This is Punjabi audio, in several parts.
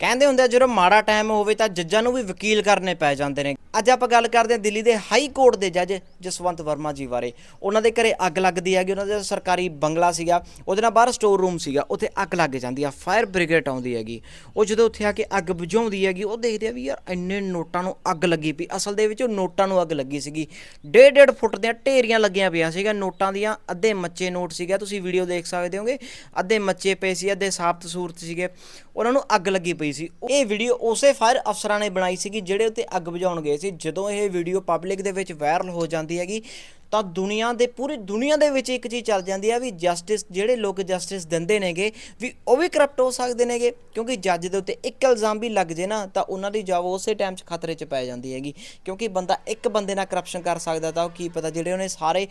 ਕਹਿੰਦੇ ਹੁੰਦੇ ਆ, ਜਦੋਂ ਮਾੜਾ ਟਾਈਮ ਹੋਵੇ ਤਾਂ ਜੱਜਾਂ ਨੂੰ ਵੀ ਵਕੀਲ ਕਰਨੇ ਪੈ ਜਾਂਦੇ ਨੇ। ਅੱਜ ਆਪਾਂ ਗੱਲ ਕਰਦੇ ਹਾਂ ਦਿੱਲੀ ਦੇ ਹਾਈ ਕੋਰਟ ਦੇ ਜੱਜ ਜਸਵੰਤ ਵਰਮਾ ਜੀ ਬਾਰੇ। ਉਹਨਾਂ ਦੇ ਘਰੇ ਅੱਗ ਲੱਗਦੀ ਹੈਗੀ, ਉਹਨਾਂ ਦਾ ਸਰਕਾਰੀ ਬੰਗਲਾ ਸੀਗਾ, ਉਹਦੇ ਨਾਲ ਬਾਹਰ ਸਟੋਰ ਰੂਮ ਸੀਗਾ, ਉੱਥੇ ਅੱਗ ਲੱਗ ਜਾਂਦੀ ਆ ਫਾਇਰ ਬ੍ਰਿਗੇਡ ਆਉਂਦੀ ਹੈਗੀ। ਉਹ ਜਦੋਂ ਉੱਥੇ ਆ ਕੇ ਅੱਗ ਬੁਝਾਉਂਦੀ ਹੈਗੀ, ਉਹ ਦੇਖਦੇ ਆ ਵੀ ਯਾਰ ਇੰਨੇ ਨੋਟਾਂ ਨੂੰ ਅੱਗ ਲੱਗੀ ਪਈ, ਅਸਲ ਦੇ ਵਿੱਚ ਉਹ ਨੋਟਾਂ ਨੂੰ ਅੱਗ ਲੱਗੀ ਸੀਗੀ। ਡੇਢ ਡੇਢ ਫੁੱਟ ਦੀਆਂ ਢੇਰੀਆਂ ਲੱਗੀਆਂ ਪਈਆਂ ਸੀਗਾ ਨੋਟਾਂ ਦੀਆਂ ਅੱਧੇ ਮੱਚੇ ਨੋਟ ਸੀਗਾ, ਤੁਸੀਂ ਵੀਡੀਓ ਦੇਖ ਸਕਦੇ ਹੋਗੇ, ਅੱਧੇ ਮੱਚੇ ਪਏ ਸੀ, ਅੱਧੇ ਸਾਫ਼ਤ ਸੂਰਤ ਸੀਗੇ, ਉਹਨਾਂ ਨੂੰ ਅੱਗ ਲੱਗੀ ਪਈ ਸੀ। ਇਹ ਵੀਡੀਓ ਉਸੇ ਫਾਇਰ ਅਫਸਰਾਂ ਨੇ ਬਣਾਈ ਸੀਗੀ, ਜਿਹੜੇ ਉੱਤੇ ਅੱਗ ਬੁਝਾਉਣ ਗਏ ਸੀ। ਜਦੋਂ ਇਹ ਵੀਡੀਓ ਪਬਲਿਕ ਦੇ ਵਿੱਚ ਵਾਇਰਲ ਹੋ ਜਾਂਦੀ ਹੈਗੀ, ਤਾਂ ਦੁਨੀਆ ਦੇ, ਪੂਰੀ ਦੁਨੀਆ ਦੇ ਵਿੱਚ ਇੱਕ ਚੀਜ਼ ਚੱਲ ਜਾਂਦੀ ਆ ਵੀ ਜਸਟਿਸ ਜਿਹੜੇ ਲੋਕ ਜਸਟਿਸ ਦਿੰਦੇ ਨੇਗੇ, ਵੀ ਉਹ ਵੀ ਕਰਪਟ ਹੋ ਸਕਦੇ ਨੇਗੇ। ਕਿਉਂਕਿ ਜੱਜ ਦੇ ਉੱਤੇ ਇੱਕ ਇਲਜ਼ਾਮ ਵੀ ਲੱਗ ਜੇ ਨਾ, ਤਾਂ ਉਹਨਾਂ ਦੀ ਜੌਬ ਉਸੇ ਟਾਈਮ 'ਚ ਖਤਰੇ 'ਚ ਪੈ ਜਾਂਦੀ ਹੈਗੀ। ਕਿਉਂਕਿ ਬੰਦਾ ਇੱਕ ਬੰਦੇ ਨਾਲ ਕਰਪਸ਼ਨ ਕਰ ਸਕਦਾ ਤਾਂ ਉਹ ਕੀ ਪਤਾ, ਜਿਹੜੇ ਉਹਨੇ ਸਾਰੇ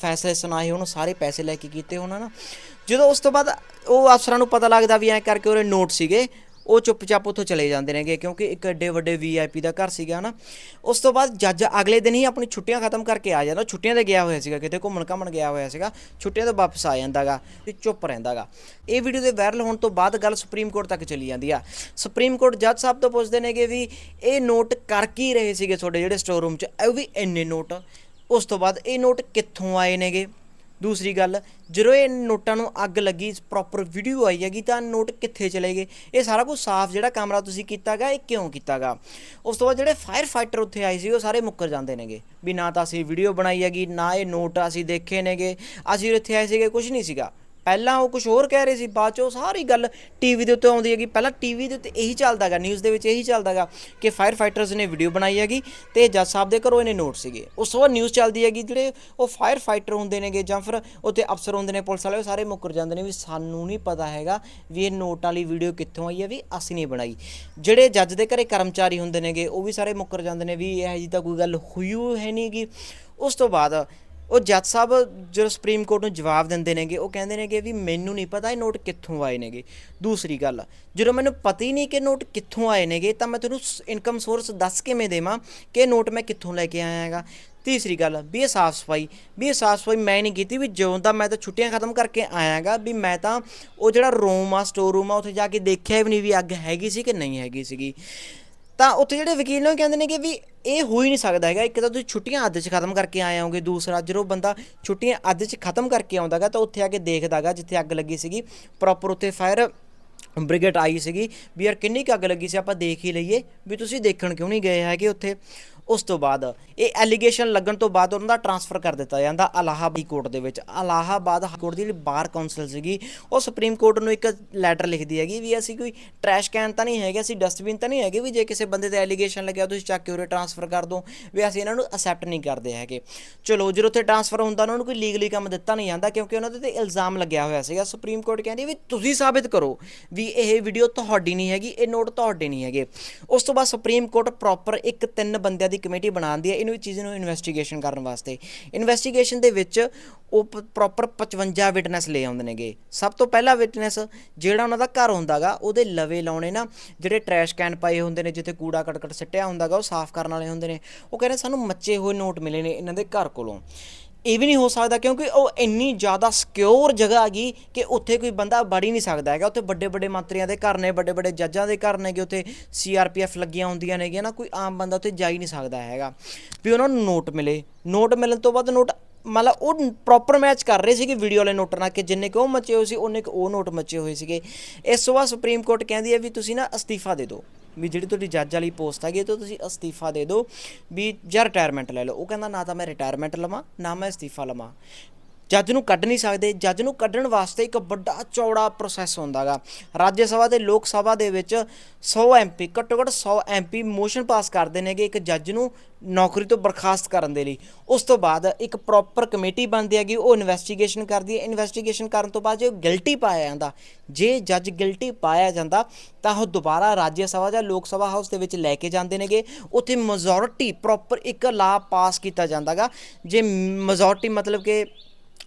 ਫੈਸਲੇ ਸੁਣਾਏ ਉਹਨੂੰ ਸਾਰੇ ਪੈਸੇ ਲੈ ਕੇ ਕੀਤੇ ਹੋਣਾ ਨਾ ਜਦੋਂ ਉਸ ਤੋਂ ਬਾਅਦ ਉਹ ਅਫਸਰਾਂ ਨੂੰ ਪਤਾ ਲੱਗਦਾ ਵੀ ਐਂ ਕਰਕੇ ਉਹਦੇ ਨੋਟ ਸੀਗੇ ਉਹ ਚੁੱਪਚਾਪ ਉੱਥੋਂ ਚਲੇ ਜਾਂਦੇ ਨੇਗੇ ਕਿਉਂਕਿ ਇੱਕ ਐਡੇ ਵੱਡੇ ਵੀਆਈਪੀ ਦਾ ਘਰ ਸੀਗਾ ਨਾ ਉਸ ਤੋਂ ਬਾਅਦ ਜੱਜ ਅਗਲੇ ਦਿਨ ਹੀ ਆਪਣੀ ਛੁੱਟੀਆਂ ਖਤਮ ਕਰਕੇ ਆ ਜਾਂਦਾ। ਛੁੱਟੀਆਂ ਤੇ ਗਿਆ ਹੋਇਆ ਸੀਗਾ, ਕਿਤੇ ਘੁੰਮਣ ਘਾਮਣ ਗਿਆ ਹੋਇਆ ਸੀਗਾ। ਛੁੱਟੀਆਂ ਤੋਂ ਵਾਪਸ ਆ ਜਾਂਦਾਗਾ ਤੇ ਚੁੱਪ ਰਹਿੰਦਾਗਾ। ਇਹ ਵੀਡੀਓ ਦੇ ਵਾਇਰਲ ਹੋਣ ਤੋਂ ਬਾਅਦ ਗੱਲ ਸੁਪਰੀਮ ਕੋਰਟ ਤੱਕ ਚਲੀ ਜਾਂਦੀ ਆ। ਸੁਪਰੀਮ ਕੋਰਟ ਜੱਜ ਸਾਹਿਬ ਤੋਂ ਪੁੱਛਦੇ ਨੇਗੇ ਵੀ ਇਹ ਨੋਟ ਕਰ ਕੀ ਰਹੇ ਸੀਗੇ ਤੁਹਾਡੇ ਜਿਹੜੇ ਸਟੋਰ ਰੂਮ 'ਚ? ਇਹ ਵੀ ਇੰਨੇ ਨੋਟ ਉਸ ਤੋਂ ਬਾਅਦ ਇਹ ਨੋਟ ਕਿੱਥੋਂ ਆਏ ਨੇਗੇ? ਦੂਸਰੀ ਗੱਲ, ਜਦੋਂ ਇਹ ਨੋਟਾਂ ਨੂੰ ਅੱਗ ਲੱਗੀ ਪ੍ਰੋਪਰ ਵੀਡੀਓ ਆਈ ਹੈਗੀ, ਤਾਂ ਨੋਟ ਕਿੱਥੇ ਚਲੇ ਗਏ? ਇਹ ਸਾਰਾ ਕੁਝ ਸਾਫ਼ ਜਿਹੜਾ ਕਮਰਾ ਤੁਸੀਂ ਕੀਤਾਗਾ, ਇਹ ਕਿਉਂ ਕੀਤਾਗਾ? ਉਸ ਤੋਂ ਬਾਅਦ ਜਿਹੜੇ ਫਾਇਰ ਫਾਈਟਰ ਉੱਥੇ ਆਏ ਸੀ, ਉਹ ਸਾਰੇ ਮੁੱਕਰ ਜਾਂਦੇ ਨੇਗੇ। ਵੀ ਨਾ ਤਾਂ ਅਸੀਂ ਵੀਡੀਓ ਬਣਾਈ ਹੈਗੀ, ਨਾ ਇਹ ਨੋਟ ਅਸੀਂ ਦੇਖੇ ਨੇਗੇ। ਅਸੀਂ ਇੱਥੇ ਆਏ ਸੀਗੇ ਕੁਝ ਨਹੀਂ ਸੀਗਾ। ਪਹਿਲਾਂ ਉਹ ਕੁਝ ਹੋਰ ਕਹਿ ਰਹੇ ਸੀ, ਬਾਅਦ ਚ ਉਹ ਸਾਰੀ ਗੱਲ ਟੀਵੀ ਦੇ ਉੱਤੇ ਆਉਂਦੀ ਹੈਗੀ। ਪਹਿਲਾਂ ਟੀਵੀ ਦੇ ਉੱਤੇ ਇਹੀ ਚੱਲਦਾਗਾ ਨਿਊਜ਼ ਦੇ ਵਿੱਚ ਇਹੀ ਚੱਲਦਾਗਾ ਕਿ ਫਾਇਰ ਫਾਈਟਰਸ ਨੇ ਵੀਡੀਓ ਬਣਾਈ ਹੈਗੀ ਤੇ ਜੱਜ ਸਾਹਿਬ ਦੇ ਘਰੋਂ ਇਹਨੇ ਨੋਟ ਸੀਗੇ। ਉਸ ਤੋਂ ਬਾਅਦ ਨਿਊਜ਼ ਚੱਲਦੀ ਹੈਗੀ, ਜਿਹੜੇ ਉਹ ਫਾਇਰ ਫਾਈਟਰ ਹੁੰਦੇ ਨੇਗੇ ਜਾਂ ਫਿਰ ਉੱਥੇ ਅਫਸਰ ਹੁੰਦੇ ਨੇ, ਪੁਲਿਸ ਵਾਲੇ, ਉਹ ਸਾਰੇ ਮੁੱਕਰ ਜਾਂਦੇ ਨੇ ਵੀ ਸਾਨੂੰ ਨਹੀਂ ਪਤਾ ਹੈਗਾ ਵੀ ਇਹ ਨੋਟ ਵਾਲੀ ਵੀਡੀਓ ਕਿੱਥੋਂ ਆਈ ਹੈ, ਵੀ ਅਸੀਂ ਨਹੀਂ ਬਣਾਈ। ਜਿਹੜੇ ਜੱਜ ਦੇ ਘਰੇ ਕਰਮਚਾਰੀ ਹੁੰਦੇ ਨੇਗੇ, ਉਹ ਵੀ ਸਾਰੇ ਮੁੱਕਰ ਜਾਂਦੇ ਨੇ ਵੀ ਇਹ ਜੀ ਤਾਂ ਕੋਈ ਗੱਲ ਹੋਈ ਓ ਹੈ ਨਹੀਂਗੀ ਉਸ ਤੋਂ ਬਾਅਦ ਉਹ ਜੱਜ ਸਾਹਿਬ ਜਦੋਂ ਸੁਪਰੀਮ ਕੋਰਟ ਨੂੰ ਜਵਾਬ ਦਿੰਦੇ ਨੇਗੇ, ਉਹ ਕਹਿੰਦੇ ਨੇਗੇ ਵੀ ਮੈਨੂੰ ਨਹੀਂ ਪਤਾ ਇਹ ਨੋਟ ਕਿੱਥੋਂ ਆਏ ਨੇਗੇ। ਦੂਸਰੀ ਗੱਲ, ਜਦੋਂ ਮੈਨੂੰ ਪਤਾ ਹੀ ਨਹੀਂ ਕਿ ਨੋਟ ਕਿੱਥੋਂ ਆਏ ਨੇਗੇ, ਤਾਂ ਮੈਂ ਤੁਹਾਨੂੰ ਇਨਕਮ ਸੋਰਸ ਦੱਸ ਕਿਵੇਂ ਦੇਵਾਂ ਕਿ ਇਹ ਨੋਟ ਮੈਂ ਕਿੱਥੋਂ ਲੈ ਕੇ ਆਇਆ ਹੈਗਾ। ਤੀਸਰੀ ਗੱਲ, ਵੀ ਇਹ ਸਾਫ਼ ਸਫ਼ਾਈ, ਵੀ ਇਹ ਸਾਫ਼ ਸਫ਼ਾਈ ਮੈਂ ਨਹੀਂ ਕੀਤੀ, ਵੀ ਜਦੋਂ ਦਾ ਮੈਂ ਤਾਂ ਛੁੱਟੀਆਂ ਖਤਮ ਕਰਕੇ ਆਇਆਗਾ ਵੀ ਮੈਂ ਤਾਂ ਉਹ ਜਿਹੜਾ ਰੂਮ ਆ ਸਟੋਰ ਰੂਮ ਆ, ਉੱਥੇ ਜਾ ਕੇ ਦੇਖਿਆ ਵੀ ਨਹੀਂ ਵੀ ਅੱਗ ਹੈਗੀ ਸੀ ਕਿ ਨਹੀਂ ਹੈਗੀ ਸੀਗੀ। ਤਾਂ ਉੱਥੇ ਜਿਹੜੇ ਵਕੀਲ ਨੇ ਉਹ ਕਹਿੰਦੇ ਨੇ ਕਿ ਵੀ ਇਹ ਹੋ ਹੀ ਨਹੀਂ ਸਕਦਾ ਹੈਗਾ, ਇੱਕ ਤਾਂ ਤੁਸੀਂ ਛੁੱਟੀਆਂ ਅੱਧ 'ਚ ਖਤਮ ਕਰਕੇ ਆਏ ਹੋਗੇ, ਦੂਸਰਾ ਜਦੋਂ ਬੰਦਾ ਛੁੱਟੀਆਂ ਅੱਧ 'ਚ ਖਤਮ ਕਰਕੇ ਆਉਂਦਾਗਾ ਤਾਂ ਉੱਥੇ ਆ ਕੇ ਦੇਖਦਾਗਾ ਜਿੱਥੇ ਅੱਗ ਲੱਗੀ ਸੀਗੀ ਪ੍ਰੋਪਰ ਉੱਥੇ ਫਾਇਰ ਬ੍ਰਿਗੇਡ ਆਈ ਸੀਗੀ, ਵੀ ਯਾਰ ਕਿੰਨੀ ਕੁ ਅੱਗ ਲੱਗੀ ਸੀ, ਆਪਾਂ ਦੇਖ ਹੀ ਲਈਏ, ਵੀ ਤੁਸੀਂ ਦੇਖਣ ਕਿਉਂ ਨਹੀਂ ਗਏ ਹੈਗੇ ਉੱਥੇ। ਉਸ ਤੋਂ ਬਾਅਦ ਇਹ ਐਲੀਗੇਸ਼ਨ ਲੱਗਣ ਤੋਂ ਬਾਅਦ ਉਹਨਾਂ ਦਾ ਟਰਾਂਸਫਰ ਕਰ ਦਿੱਤਾ ਜਾਂਦਾ ਅਲਾਹਾਬਾਦ ਕੋਰਟ ਦੇ ਵਿੱਚ। ਅਲਾਹਾਬਾਦ ਹਾਈ ਕੋਰਟ ਦੀ ਜਿਹੜੀ ਬਾਰ ਕਾਉਂਸਲ ਸੀਗੀ, ਉਹ ਸੁਪਰੀਮ ਕੋਰਟ ਨੂੰ ਇੱਕ ਲੈਟਰ ਲਿਖਦੀ ਹੈਗੀ ਵੀ ਅਸੀਂ ਕੋਈ ਟਰੈਸ਼ ਕੈਨ ਤਾਂ ਨਹੀਂ ਹੈਗੇ, ਅਸੀਂ ਡਸਟਬਿਨ ਤਾਂ ਨਹੀਂ ਹੈਗੇ ਵੀ ਜੇ ਕਿਸੇ ਬੰਦੇ ਤੇ ਐਲੀਗੇਸ਼ਨ ਲੱਗਿਆ ਤੁਸੀਂ ਚੱਕ ਕੇ ਉਰੇ ਟਰਾਂਸਫਰ ਕਰ ਦਿਓ, ਵੀ ਅਸੀਂ ਇਹਨਾਂ ਨੂੰ ਅਸੈਪਟ ਨਹੀਂ ਕਰਦੇ ਹੈਗੇ। ਚਲੋ ਜਦੋਂ ਉੱਥੇ ਟਰਾਂਸਫਰ ਹੁੰਦਾ, ਉਹਨਾਂ ਨੂੰ ਕੋਈ ਲੀਗਲੀ ਕੰਮ ਦਿੱਤਾ ਨਹੀਂ ਜਾਂਦਾ ਕਿਉਂਕਿ ਉਹਨਾਂ ਦੇ ਤੇ ਇਲਜ਼ਾਮ ਲੱਗਿਆ ਹੋਇਆ ਸੀਗਾ। ਸੁਪਰੀਮ ਕੋਰਟ ਕਹਿੰਦੀ ਵੀ ਤੁਸੀਂ ਸਾਬਿਤ ਕਰੋ ਵੀ ਇਹ ਵੀਡੀਓ ਤੁਹਾਡੀ ਨਹੀਂ ਹੈਗੀ, ਇਹ ਨੋਟ ਤੁਹਾਡੇ ਨਹੀਂ ਹੈਗੇ। ਉਸ ਤੋਂ ਬਾਅਦ ਸੁਪਰੀਮ ਕੋਰਟ ਪ੍ਰੋਪਰ ਇੱਕ ਤਿੰਨ ਬੰਦਿਆਂ ਦੀ ਕਮੇਟੀ ਬਣਾਉਂਦੀ ਹੈ, ਇਹਨੂੰ ਚੀਜ਼ ਨੂੰ ਇਨਵੈਸਟੀਗੇਸ਼ਨ ਕਰਨ ਵਾਸਤੇ। ਇਨਵੈਸਟੀਗੇਸ਼ਨ ਦੇ ਵਿੱਚ ਉਹ ਪ੍ਰੋਪਰ 55 ਵਿਟਨੈਸ ਲੈ ਆਉਂਦੇ ਨੇਗੇ। ਸਭ ਤੋਂ ਪਹਿਲਾ ਵਿਟਨੈਸ ਜਿਹੜਾ ਉਹਨਾਂ ਦਾ ਘਰ ਹੁੰਦਾਗਾ ਉਹਦੇ ਲਵੇ ਲਾਉਣੇ ਨਾ, ਜਿਹੜੇ ਟਰੈਸ਼ ਕੈਨ ਪਾਏ ਹੁੰਦੇ ਨੇ, ਜਿੱਥੇ ਕੂੜਾ ਕਟਕਟ ਸਿੱਟਿਆ ਹੁੰਦਾਗਾ ਉਹ ਸਾਫ਼ ਕਰਨ ਵਾਲੇ ਹੁੰਦੇ ਨੇ। ਉਹ ਕਹਿੰਦੇ ਸਾਨੂੰ ਮੱਚੇ ਹੋਏ ਨੋਟ ਮਿਲੇ ਨੇ ਇਹਨਾਂ ਦੇ ਘਰ ਕੋਲੋਂ। ਇਹ ਵੀ ਨਹੀਂ ਹੋ ਸਕਦਾ ਕਿਉਂਕਿ ਉਹ ਇੰਨੀ ਜ਼ਿਆਦਾ ਸਿਕਿਉਰ ਜਗ੍ਹਾ ਹੈਗੀ ਕਿ ਉੱਥੇ ਕੋਈ ਬੰਦਾ ਵੜ ਹੀ ਨਹੀਂ ਸਕਦਾ ਹੈਗਾ। ਉੱਥੇ ਵੱਡੇ ਵੱਡੇ ਮੰਤਰੀਆਂ ਦੇ ਘਰ ਨੇ, ਵੱਡੇ ਵੱਡੇ ਜੱਜਾਂ ਦੇ ਘਰ ਨੇਗੇ, ਉੱਥੇ ਸੀਆਰਪੀਐਫ ਲੱਗੀਆਂ ਹੁੰਦੀਆਂ ਨੇਗੀਆਂ ਨਾ, ਕੋਈ ਆਮ ਬੰਦਾ ਉੱਥੇ ਜਾ ਹੀ ਨਹੀਂ ਸਕਦਾ ਹੈਗਾ। ਵੀ ਉਹਨਾਂ ਨੂੰ ਨੋਟ ਮਿਲੇ। ਨੋਟ ਮਿਲਣ ਤੋਂ ਬਾਅਦ ਨੋਟ ਮਤਲਬ ਉਹ ਪ੍ਰੋਪਰ ਮੈਚ ਕਰ ਰਹੇ ਸੀਗੇ ਵੀਡੀਓ ਵਾਲੇ ਨੋਟਾਂ ਨਾਲ ਕਿ ਜਿੰਨੇ ਕੁ ਉਹ ਮੱਚੇ ਹੋਏ ਸੀ, ਉਹਨੇ ਕੁ ਉਹ ਨੋਟ ਮੱਚੇ ਹੋਏ ਸੀਗੇ। ਇਸ ਤੋਂ ਬਾਅਦ ਸੁਪਰੀਮ ਕੋਰਟ ਕਹਿੰਦੀ ਹੈ ਵੀ ਤੁਸੀਂ ਨਾ ਅਸਤੀਫਾ ਦੇ ਦਿਓ। ਵੀ ਜਿਹੜੀ ਤੁਹਾਡੀ ਜੱਜ ਵਾਲੀ ਪੋਸਟ ਹੈਗੀ ਇਹ ਤੁਸੀਂ ਅਸਤੀਫਾ ਦੇ ਦਿਓ ਵੀ ਜਾਂ ਰਿਟਾਇਰਮੈਂਟ ਲੈ ਲਓ। ਉਹ ਕਹਿੰਦਾ, ਨਾ ਤਾਂ ਮੈਂ ਰਿਟਾਇਰਮੈਂਟ ਲਵਾਂ, ਨਾ ਮੈਂ ਅਸਤੀਫਾ ਲਵਾਂ। ਜੱਜ ਨੂੰ ਕੱਢ ਨਹੀਂ ਸਕਦੇ, ਜੱਜ ਨੂੰ ਕੱਢਣ ਵਾਸਤੇ ਇੱਕ ਵੱਡਾ ਚੌੜਾ ਪ੍ਰੋਸੈਸ ਹੁੰਦਾਗਾ। ਰਾਜ ਸਭਾ ਤੇ ਲੋਕ ਸਭਾ ਦੇ ਵਿੱਚ 100 ਐਮਪੀ ਘੱਟੋ ਘੱਟ 100 ਐਮਪੀ ਮੋਸ਼ਨ ਪਾਸ ਕਰਦੇ ਨੇਗੇ ਇੱਕ ਜੱਜ ਨੂੰ ਨੌਕਰੀ ਤੋਂ ਬਰਖਾਸਤ ਕਰਨ ਦੇ ਲਈ। ਉਸ ਤੋਂ ਬਾਅਦ ਇੱਕ ਪ੍ਰੋਪਰ ਕਮੇਟੀ ਬਣਦੀ ਹੈਗੀ, ਉਹ ਇਨਵੈਸਟੀਗੇਸ਼ਨ ਕਰਦੀ ਹੈ। ਇਨਵੈਸਟੀਗੇਸ਼ਨ ਕਰਨ ਤੋਂ ਬਾਅਦ ਜੇ ਗਿਲਟੀ ਪਾਇਆ ਜਾਂਦਾ, ਜੇ ਜੱਜ ਗਿਲਟੀ ਪਾਇਆ ਜਾਂਦਾ, ਤਾਂ ਉਹ ਦੁਬਾਰਾ ਰਾਜ ਸਭਾ ਜਾਂ ਲੋਕ ਸਭਾ ਹਾਊਸ ਦੇ ਵਿੱਚ ਲੈ ਕੇ ਜਾਂਦੇ ਨੇਗੇ। ਉੱਥੇ ਮੈਜੋਰਿਟੀ ਪ੍ਰੋਪਰ ਇੱਕ ਲਾ ਪਾਸ ਕੀਤਾ ਜਾਂਦਾਗਾ। ਜੇ ਮੈਜੋਰਿਟੀ ਮਤਲਬ ਕਿ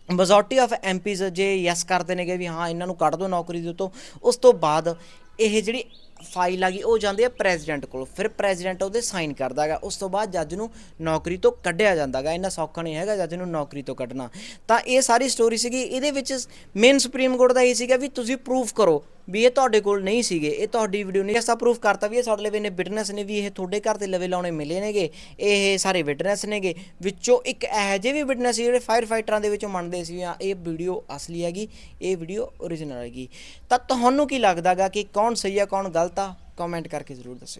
ਮੈਜੋਰਟੀ ਆਫ ਐਮਪੀਜ਼ ਜੇ ਯੈਸ ਕਰਦੇ ਨੇਗੇ ਵੀ ਹਾਂ, ਇਹਨਾਂ ਨੂੰ ਕੱਢ ਦਿਓ ਨੌਕਰੀ ਦੇ ਉੱਤੋਂ, ਉਸ ਤੋਂ ਬਾਅਦ ਇਹ ਜਿਹੜੀ ਫਾਈਲ ਆ ਗਈ, ਉਹ ਜਾਂਦੀ ਹੈ ਪ੍ਰੈਜ਼ੀਡੈਂਟ ਕੋਲ, ਫਿਰ ਪ੍ਰੈਜ਼ੀਡੈਂਟ ਉਹਦੇ ਸਾਈਨ ਕਰਦਾ ਕਰਦਾਗਾ ਉਸ ਤੋਂ ਬਾਅਦ ਜੱਜ ਨੂੰ ਨੌਕਰੀ ਤੋਂ ਕੱਢਿਆ ਜਾਂਦਾ ਜਾਂਦਾਗਾ ਇੰਨਾ ਸੌਖਾ ਨਹੀਂ ਹੈਗਾ ਜੱਜ ਨੂੰ ਨੌਕਰੀ ਤੋਂ ਕੱਢਣਾ। ਤਾਂ ਇਹ ਸਾਰੀ ਸਟੋਰੀ ਸੀਗੀ, ਇਹਦੇ ਵਿੱਚ ਮੇਨ ਸੁਪਰੀਮ ਕੋਰਟ ਦਾ ਇਹ ਸੀਗਾ ਵੀ ਤੁਸੀਂ ਪ੍ਰੂਫ ਕਰੋ ਵੀ ਇਹ ਤੁਹਾਡੇ ਕੋਲ ਨਹੀਂ ਸੀਗੇ। ਇਹ ਤੁਹਾਡੀ ਵੀਡੀਓ ਨਹੀਂ ਐਸਾ ਪ੍ਰੂਫ ਕਰਤਾ ਵੀ ਇਹ ਸਾਡੇ ਲਵੇ ਨੇ ਬਿਟਨੈਸ ਨੇ ਵੀ ਇਹ ਤੁਹਾਡੇ ਘਰ ਦੇ ਲਵੇ ਲਾਉਣੇ ਮਿਲੇ ਨੇਗੇ। ਇਹ ਸਾਰੇ ਵਿਟਨੈਸ ਨੇਗੇ। ਵਿੱਚੋਂ ਇੱਕ ਇਹੋ ਜਿਹੇ ਵੀ ਵਿਟਨੈਸ ਜਿਹੜੇ ਫਾਇਰ ਫਾਈਟਰਾਂ ਦੇ ਵਿੱਚੋਂ ਮੰਨਦੇ ਸੀ ਆ ਇਹ ਵੀਡੀਓ ਅਸਲੀ ਹੈਗੀ, ਇਹ ਵੀਡੀਓ ਓਰੀਜਨਲ ਹੈਗੀ। ਤਾਂ ਤੁਹਾਨੂੰ ਕੀ ਲੱਗਦਾਗਾ ਕਿ ਕੌਣ ਸਹੀ ਆ, ਕੌਣ ਗਲਤ ਆ? ਕਮੈਂਟ ਕਰਕੇ ਜ਼ਰੂਰ ਦੱਸਿਓ।